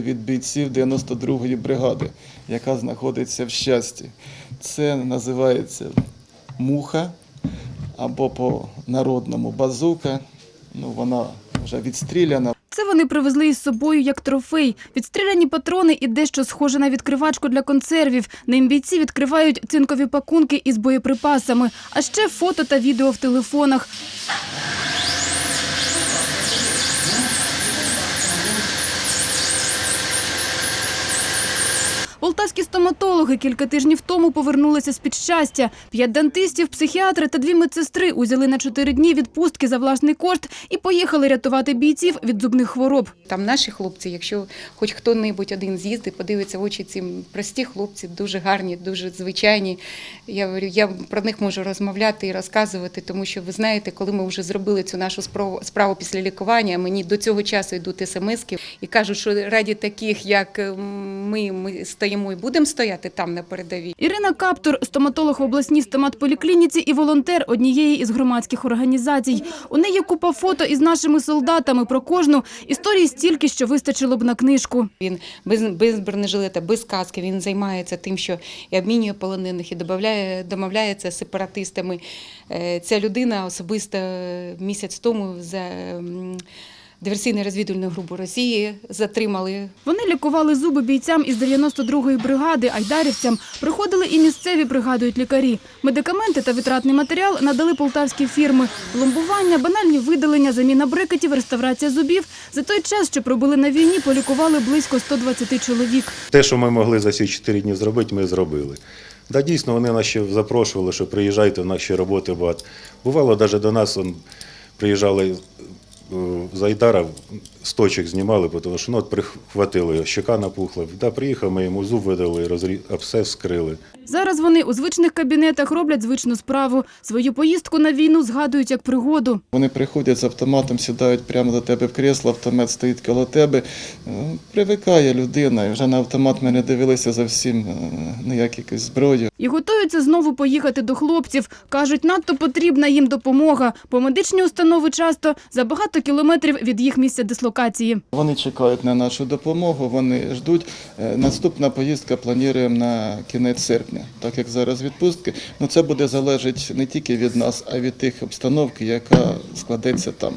від бійців 92-ї бригади, яка знаходиться в щасті. Це називається муха або по народному базука. Ну, вона вже відстріляна. Це вони привезли із собою як трофей. Відстріляні патрони і дещо схоже на відкривачку для консервів. Ним бійці відкривають цинкові пакунки із боєприпасами, а ще фото та відео в телефонах. Полтавські стоматологи кілька тижнів тому повернулися з-під щастя. П'ять дантистів, психіатри та дві медсестри узяли на чотири дні відпустки за власний кошт і поїхали рятувати бійців від зубних хвороб. Там наші хлопці, якщо хоч хто-небудь один з'їздить, подивиться в очі цим прості хлопці, дуже гарні, дуже звичайні. Я говорю, я про них можу розмовляти і розказувати, тому що ви знаєте, коли ми вже зробили цю нашу справу, справу після лікування, мені до цього часу йдуть смски і кажуть, що раді таких, як ми, ми стоїмо і будемо стояти там на передовій. Ірина Каптур, стоматолог в обласній стоматполіклініці і волонтер однієї із громадських організацій. У неї купа фото із нашими солдатами про кожну. Історії стільки, що вистачило б на книжку. Він без, без бронежилета, без каски. Він займається тим, що і обмінює полонених, і домовляє, домовляється з сепаратистами. Е, Ця людина особисто місяць тому за м, диверсійну розвідувальну групу Росії затримали Вони лікували зуби бійцям із 92-ї бригади, айдарівцям. Приходили і місцеві, пригадують лікарі. Медикаменти та витратний матеріал надали полтавські фірми. Пломбування, банальні видалення, заміна брекетів, реставрація зубів. За той час, що пробули на війні, полікували близько 120 чоловік. Те, що ми могли за ці чотири дні зробити, ми зробили. Да, дійсно, вони нас ще запрошували, що приїжджайте, у нас ще роботи багато. Бувало, навіть до нас он, приїжджали е, з знімали, тому що ну, от прихватили щека напухла. Да, приїхав, ми йому зуб видали, розрі... абсцес скрили. Зараз вони у звичних кабінетах роблять звичну справу. Свою поїздку на війну згадують як пригоду. Вони приходять з автоматом, сідають прямо до тебе в крісло, автомат стоїть коло тебе. Е, Привикає людина, і вже на автомат ми не дивилися зовсім е, ніяк якусь зброю. І готуються знову поїхати до хлопців. Кажуть, надто потрібна їм допомога, бо медичні установи часто за багато кілометрів від їх місця дислокації. Вони чекають на нашу допомогу, вони ждуть. Е, Наступна поїздка плануємо на кінець серпня, так як зараз відпустки. Ну це буде залежати не тільки від нас, а й від тих обстановки, яка складеться там.